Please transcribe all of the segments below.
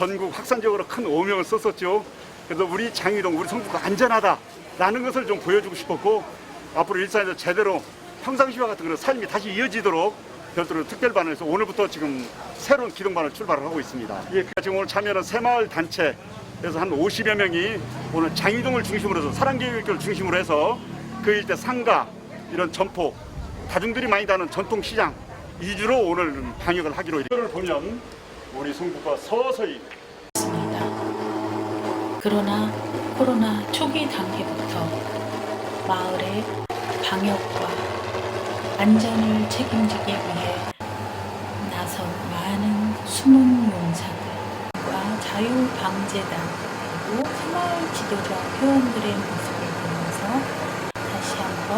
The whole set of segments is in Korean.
전국 확산적으로 큰 오명을 썼었죠. 그래서 우리 장유동, 우리 성북가 안전하다라는 것을 좀 보여주고 싶었고 앞으로 일산에서 제대로 평상시와 같은 그런 삶이 다시 이어지도록 별도로 특별반에서 오늘부터 지금 새로운 기동반을 출발을 하고 있습니다. 예, 지금 오늘 참여하는 새마을 단체에서 한 50여 명이 오늘 장유동을 중심으로 해서 사랑교육을 중심으로 해서 그 일대 상가 이런 점포 다중들이 많이 다는 전통시장 이주로 오늘 방역을 하기로 이를 보면 우리 성북과 서서히 있습니다. 그러나 코로나 초기 단계부터 마을의 방역과 안전을 책임지기 위해 나선 많은 숨은 용사들과 자유방재단 그리고 새마을 지도자 회원들의 모습을 보면서 다시 한번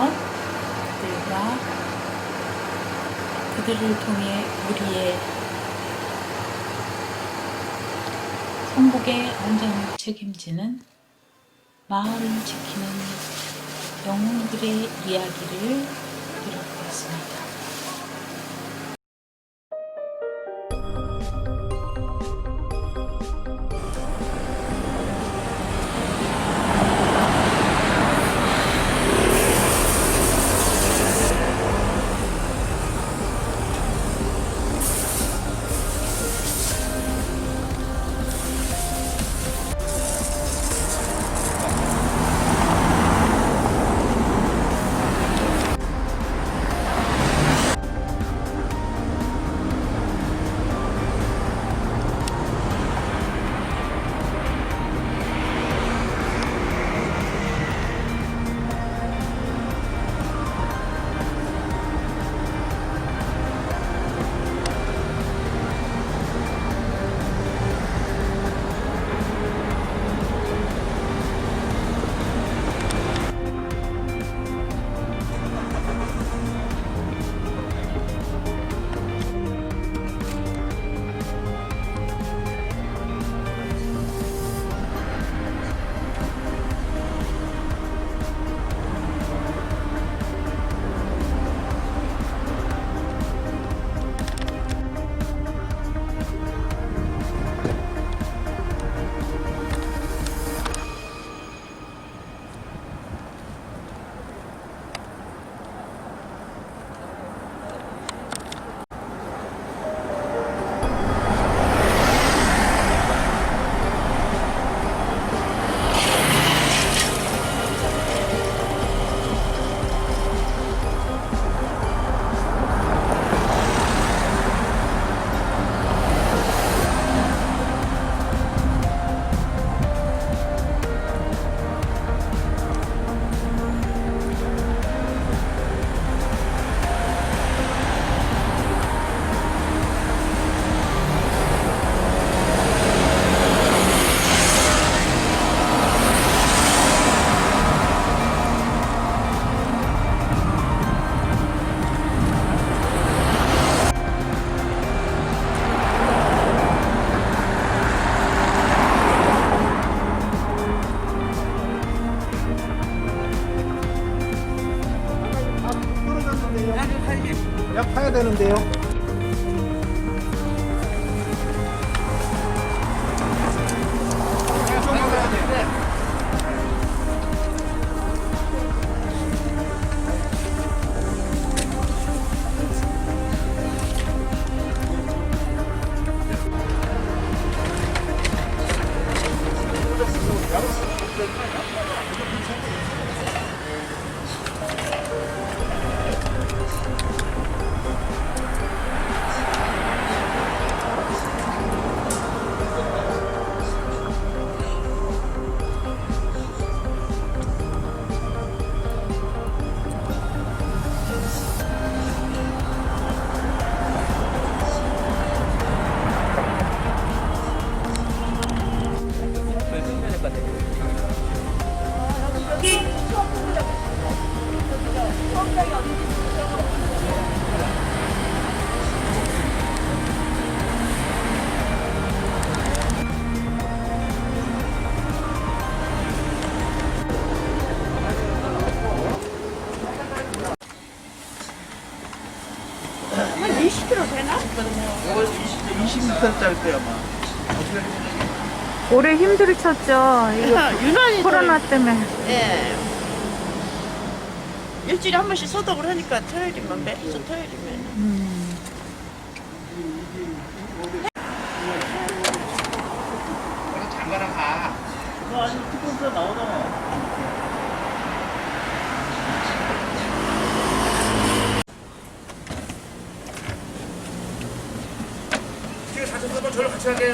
그들과 그들을 통해 우리의 성북의 안전을 책임지는 마을을 지키는 영웅들의 이야기를 한 20kg 되나? 이거 20, 20m짜리 때 아마. 올해 힘들으셨죠? 이거 유난히 코로나 때문에. 더, 예. 일주일에 한 번씩 소독을 하니까 토요일이면 매주 토요일이면 이렇게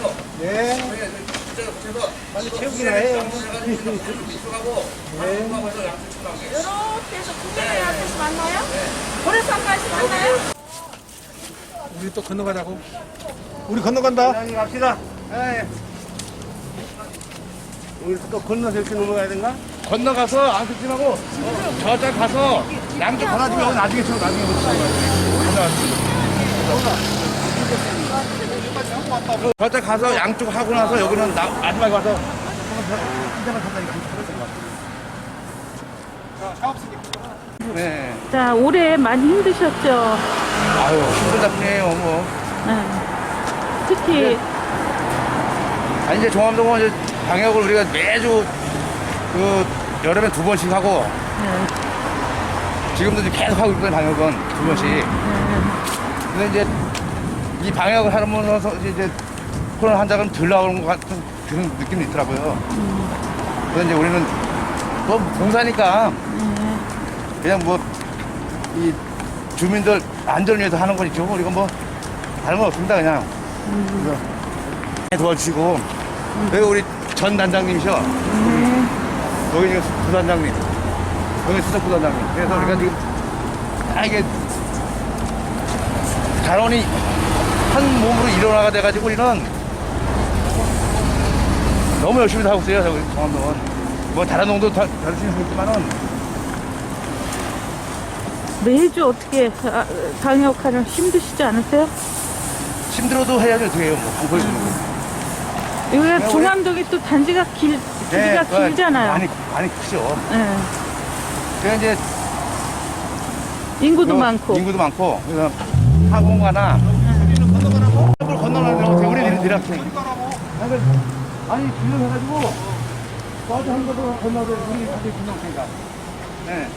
해서 구매회 앞에서 만나요? 고래상가에서 만나요? 우리 또 건너가자고. 우리 건너간다. 갑시다. 우리 또 건너서 이렇게 넘어가야 된가? 건너가서 안 습진하고 저쪽 가서 양쪽 하나 주면 나중에 저 나중에 저쪽 가 서 양쪽 하고 나서 여기는 나, 마지막에 와서 한 대만 산다니까 네. 자, 올해 많이 힘드셨죠? 아유 힘들다 뿐이에요 뭐. 네. 특히 아니 이제 종암동은 이제 방역을 우리가 매주 그 여름에 두 번씩 하고 네. 지금도 계속 하고 있거든 방역은 두 번씩. 네. 근데 이제 이 방역을 하면서 이제 코로나 환자가 덜 나오는 것 같은 그런 느낌이 있더라고요. 그래서 이제 우리는 뭐 봉사니까 그냥 뭐 이 주민들 안전을 위해서 하는 거니까 우리가 뭐 다른 건 없습니다 그냥. 그래서 도와주시고 여기 우리 전 단장님이셔. 여기 지금 부단장님. 여기 수석 부단장님. 그래서 우리가 지금 다 이게 단원이 한 몸으로 일어나가 돼가지고 우리는 너무 열심히 하고 있어요, 저기 정암동은. 뭐 다른 농도 다 열심히 하고 있지만은 매주 어떻게 아, 방역하려 힘드시지 않으세요? 힘들어도 해야죠, 어떻게 해요. 뭐, 안 보여주는 거. 여기가 우리- 중암동이 또 단지가 길, 길이가 그거 길잖아요. 많이, 많이 크죠. 네. 그래서 이제 인구도 그 많고. 인구도 많고 그래서 학원가나 내려학생 아니 분명해가지고 맞아 한 거도 건너서 우리 같이 건너니까 네.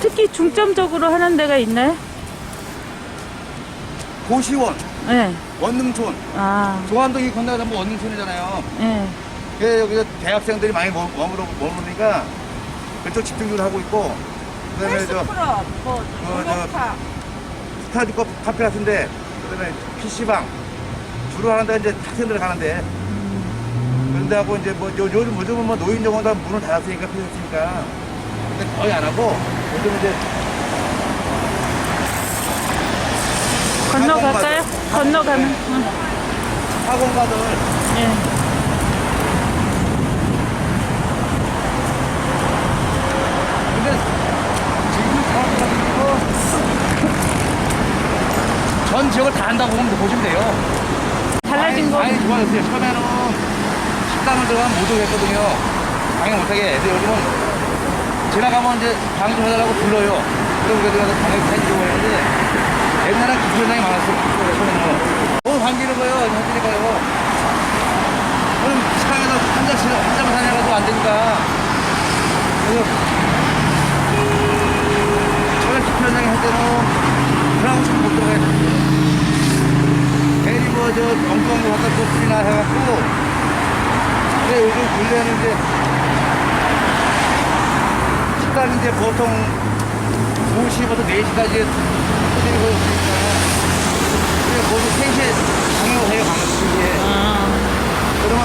특히 중점적으로 하는 데가 있나요? 고시원 네. 원능촌 아, 종암동이 건너가다 뭐 원능촌이잖아요 네. 그래서 여기서 대학생들이 많이 머무- 머무르, 머무르니까 그쪽 집중적으로 하고 있고 그다음에 저 뭐, 저- 목욕탕. 스타디오 카페 같은데 그다음에 PC방 주로 하는데 이제 학생들 가는데 그런데 하고 이제 뭐 요, 요즘 요즘은 뭐 노인 정원 다 문을 닫았으니까 폐쇄했으니까 근데 거의 안 하고 요즘 이제 건너갈까요? 건너가면. 응. 학원가들 네. 근데 지금 상황 가지고 전 지역을 다 한다고 보면 보시면 돼요. 달라진 거. 많이, 좋아졌어요. 처음에는 식당을 들어가면 못 오겠거든요. 방해 못하게. 근데 요즘은 지나가면 이제 방좀 해달라고 불러요. 우리가 들어가서 방해 해주려고 했는데 옛날엔 기술 현장이 많았어요. 처음에는. 너무 반기는 거예요. 해주니까요. 그럼 식당에서 한 잔씩, 한 잔만 사냥가도 안 되니까. 그래서 현장에 할 때는 그러고 싶못 들어가요. 괜히 뭐, 저, 엉뚱한 거 갖다 줬으나 해갖고, 근데 요즘 이제, 식당 이제 보통 2시부터 4시까지 드리고 있으니까, 그냥 모두 3시에 방역을 해요, 방역 3시에. 그러면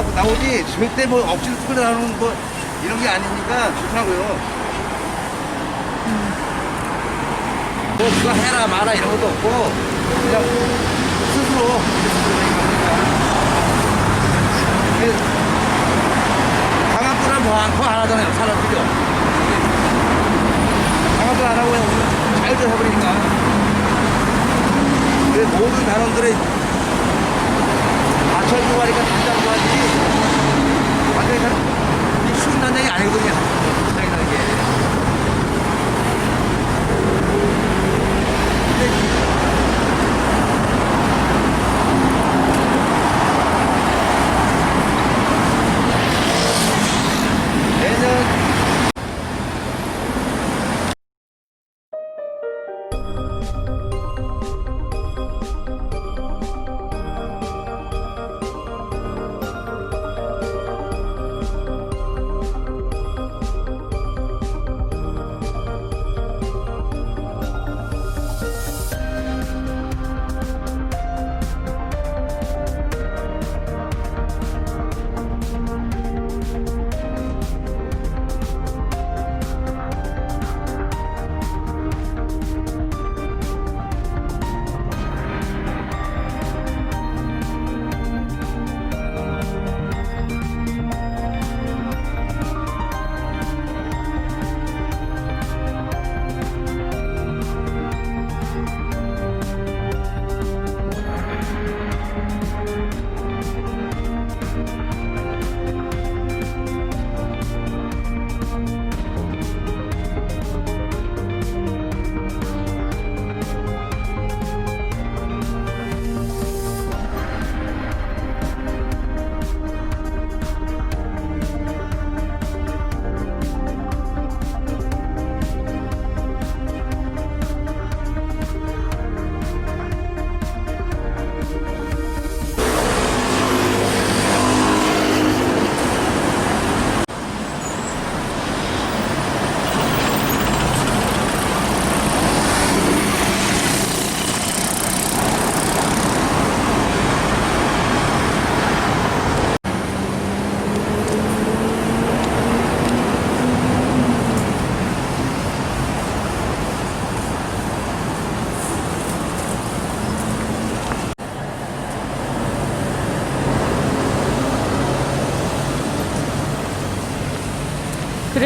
나와 나오지 절대 뭐 억지로 끌어나오는 거 이런 게 아니니까 좋더라고요. 뭐 누가 해라 마라 이런 것도 없고 그냥 스스로 이게 강한 불은 뭐 않고 안 하잖아요 사람들이요. 강한 불안 하고 그냥 잘도 해버리니까. 그 모든 단원들의 맞춰주고 하니까 단장도 하지? 완전히 다 쉬운 단장이 아니거든요 단장이라는 게. 내년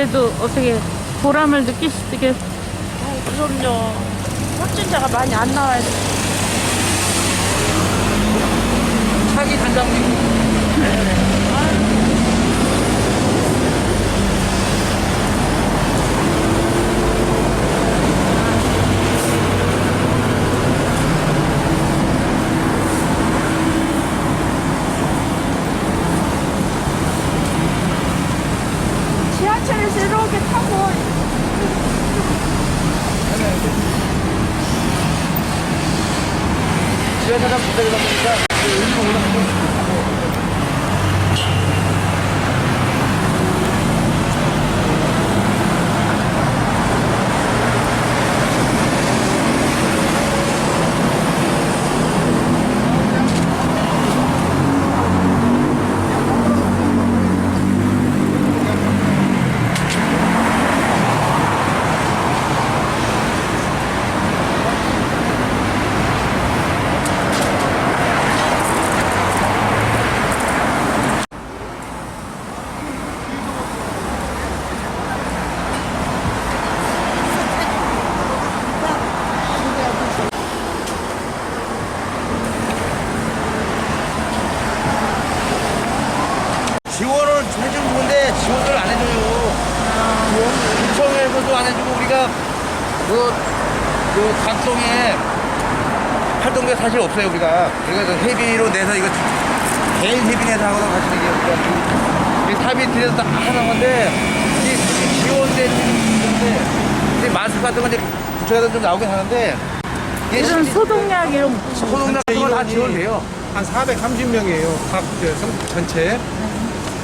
그래도 어떻게 보람을 느끼시게 어, 그럼요. 확진자가 많이 안 나와야 돼. 차기 단장님 지하철에서 이렇게 타고 지하철장 부탁이다 보니까 의미가 올라가고 지원을 해주는 건데 지원을 안 해줘요. 구청에서도 안 해주고 우리가 그, 그 각동에 활동가 사실 없어요 우리가. 우리가 그 회비로 내서 이거 개인 회비 내서 하거나 같이 얘기해요. 이 탑이 들여서 다 하는 건데 이 지원되는 건데 이제 마스크 같은 건 이제 구청에서 좀 나오긴 하는데 이런 소독약 이런 거 소독약 건다 지원돼요. 한 430명이에요. 각 성 전체.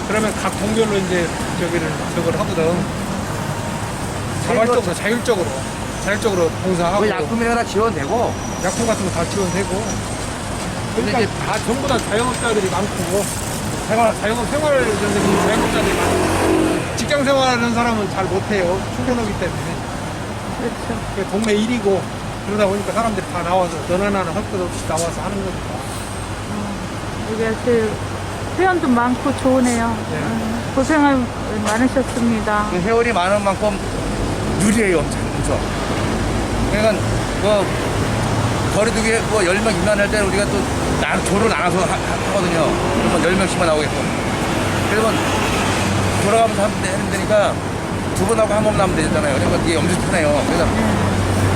그러면 각 동별로 이제 저기를 저걸 하거든. 자발적으로 자율적으로 자율적으로 봉사하고 그 약품이나 다 지원되고 약품 같은 거 다 지원되고. 근데 그러니까 이제 다 전부 다 자영업자들이 많고 생활 자영 생활 전쟁 자영업자들이 많아요. 직장 생활하는 사람은 잘 못해요. 출근하기 때문에. 그렇죠. 동네 일이고 그러다 보니까 사람들이 다 나와서 너나 나나 할것 없이 나와서 하는 거니까. 여기 아주 회원도 많고 좋으네요. 음, 고생을 많으셨습니다. 그 회원이 많은 만큼 유리해요, 그렇죠. 그러니까 뭐 거리두기 뭐 10명 임관할 때는 우리가 또 나, 조를 나눠서 하, 거든요 그러면 10명씩만 나오게끔. 그러면 돌아가면서 하면 되- 하면 되니까 두 번 하고 한 번 나면 되잖아요. 그러니까 이게 엄청 편해요. 그래서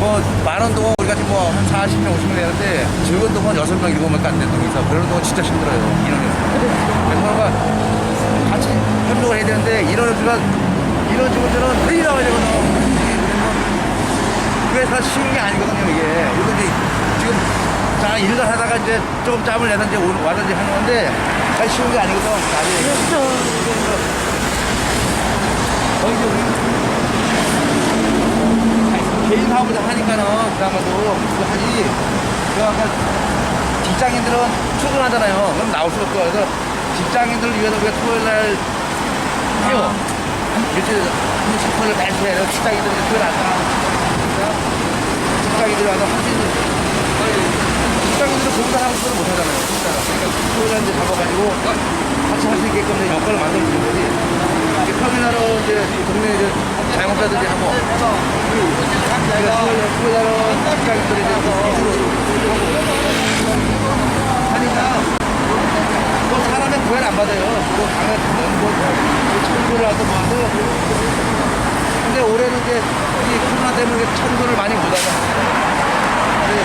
뭐 많은 동안 우리가 지금 뭐한 40명, 50명 되는데 적은 동안 6명, 7명밖에 안 되는 동에서 그런 동안 진짜 힘들어요. 인원이. 그래서 서로가 같이 협력을 해야 되는데 인원을 우리가 인원 지원자는 회의 나와야 되거든요. 다 쉬운 게 아니거든요, 이게. 이거 이제 지금 자, 일을 하다가 이제 조금 짬을 와서 이제 하는 건데, 다 쉬운 게 아니거든, 나중에. 그렇죠. 거의 이제 우리 개인 사업을 하니까는 그나마도 그거 하지. 그러니까 직장인들은 출근하잖아요. 그럼 나올 수가 없고. 그래서 직장인들을 위해서 우리가 토요일 날 해요. 일주일에 한 번씩 토요일 날 해요. 직장인들이 토요일 안 나가고. 직장인들이 와서 할수 있는. 직장인들은 공사하고 싶어도 못 하잖아요. 진짜로. 그러니까 이제 잡아가지고 같이 할 수 있게끔 이제 여건을 만들어주는 거지. 이제 터미널로 이제 동네 이제 자영업자들이 하고. 그러니까 날은 직장인들이 이제 하니까 뭐 사람의 구애를 안 받아요. 뭐 강을 뭐 청소를 하든 뭐 하든. 근데 올해는 이제 이 코로나 때문에 청소를 많이 못 하잖아요. 근데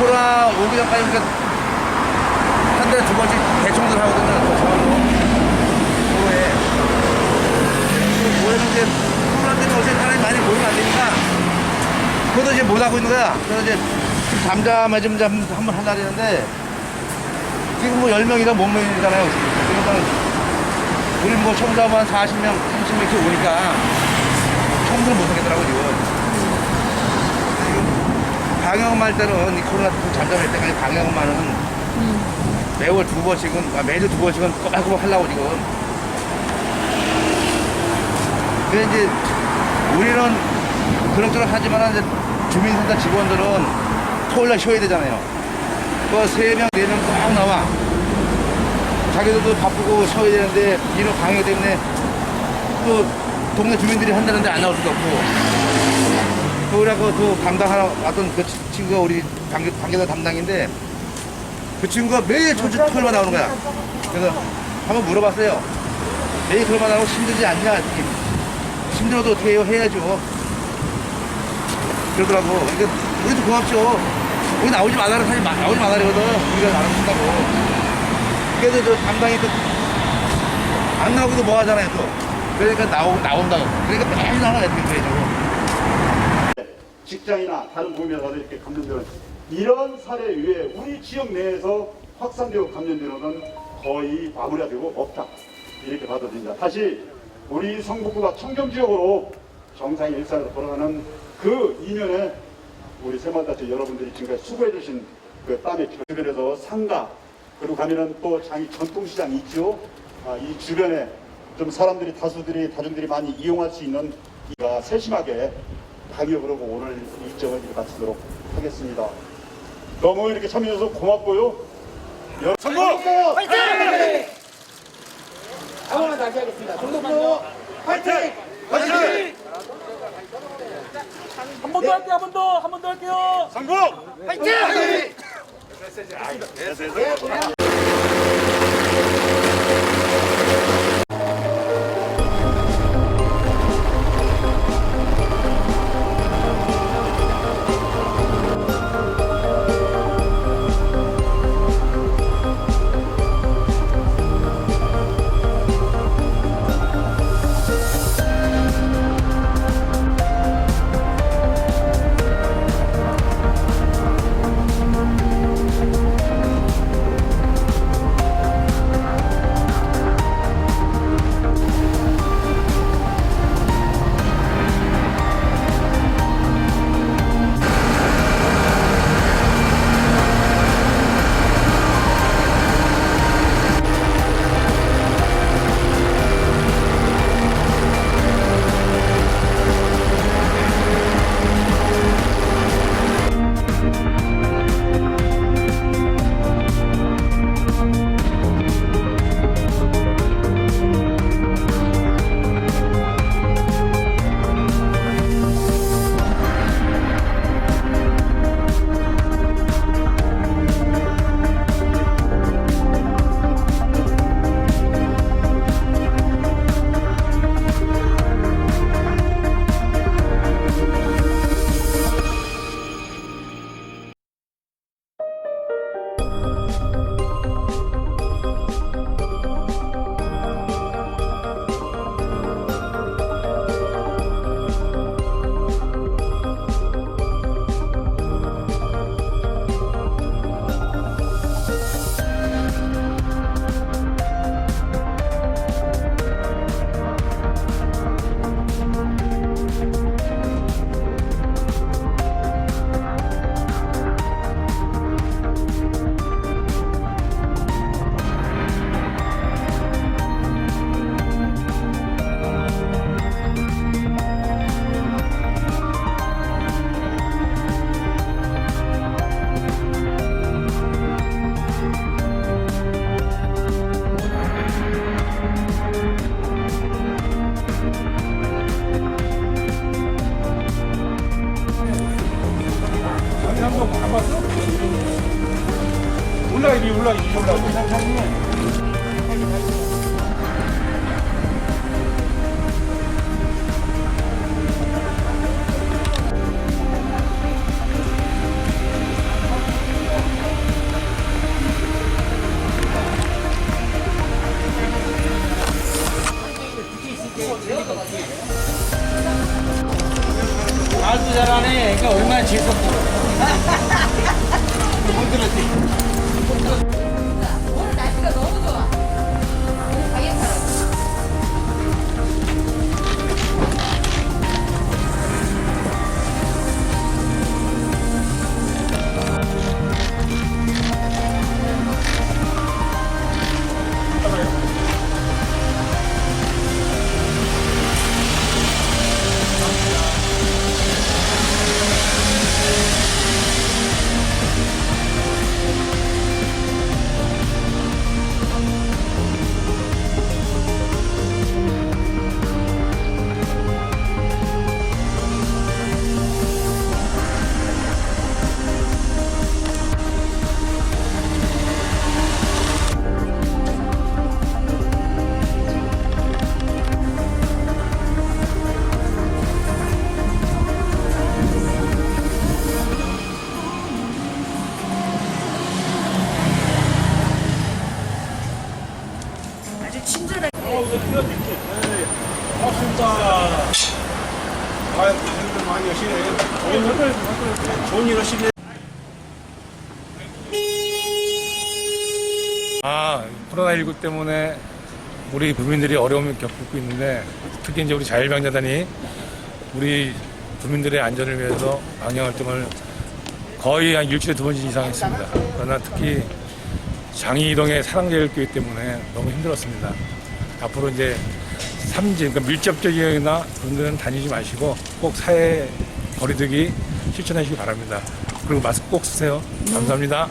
코로나 오기 전까지 그러니까 한 달에 두 번씩 대청소를 하거든요. 올해. 올해는 이제 코로나 때문에 어제 사람이 많이 모이면 안 되니까 그것도 이제 못 하고 있는 거야. 그래서 이제 잠잠해지면 한번 한다 그랬는데 지금 뭐 10명이다 못 모이잖아요. 그러니까 우리 뭐 청소하면 한 40명, 30명 이렇게 오니까 청소를 못 하겠더라고 지금. 지금 방역할 때는 이 코로나 때 잠잠할 때까지 방역만은 매월 두 번씩은 아, 매주 두 번씩은 꼬박꼬박 하려고 지금. 근데 이제 우리는 그럭저럭 하지만 이제 주민센터 직원들은 토요일 날 쉬어야 되잖아요. 그세 명, 네명꼭 나와. 자기들도 바쁘고 쉬어야 되는데 이런 방역 때문에 또 동네 주민들이 한다는데 안 나올 수도 없고. 그래갖고 또 담당하러 왔던 그 치- 친구가 우리 관계, 관계자 담당인데 그 친구가 매일 토- 토요일만 나오는 거야. 그래서 한번 물어봤어요. 매일 토요일만 나오고 힘들지 않냐? 힘들어도 어떻게 해요? 해야죠. 그러더라고. 그러니까 우리도 고맙죠. 우리 나오지 말라는 마- 나오지 말라거든. 우리가 나를 쓴다고. 그래도 저 담당이 또안 나오기도 뭐 하잖아요, 또. 그러니까 나오, 나온다고. 그러니까 매일 나와야 되는 거예요. 직장이나 다른 보험회사도 이렇게 감염되는 이런 사례 외에 우리 지역 내에서 확산되고 감염되는 건 거의 마무리되고 없다 이렇게 받아들인다. 다시 우리 성북구가 청정 지역으로 정상 일상으로 돌아가는 그 이면에 우리 새마을단체 여러분들이 지금까지 수고해 주신 그 땀의 주변에서 상가 그리고 가면은 또 장이 전통시장 있죠. 아, 이 주변에 좀 사람들이 다수들이 다중들이 많이 이용할 수 있는 이가 세심하게 방역을 하고 오늘 일정을 이렇게 마치도록 하겠습니다. 너무 이렇게 참여해서 고맙고요. 성공! 화이팅! 한번만 다시 하겠습니다. 성공도 화이팅! 화이팅! 한 번 더 할게요, 한 번 더, 한 번 더 할게요. 성공! 화이팅! Vai ser de 아, 코로나19 때문에 우리 국민들이 어려움을 겪고 있는데 특히 이제 우리 자율병자단이 우리 국민들의 안전을 위해서 방역 활동을 거의 한 일주일에 두 번씩 이상 했습니다. 그러나 특히 장이동의 사랑제일교회 때문에 너무 힘들었습니다. 앞으로 이제 삼진, 그러니까 밀접적이나 그런 데는 다니지 마시고 꼭 사회 거리두기 실천하시기 바랍니다. 그리고 마스크 꼭 쓰세요. 감사합니다.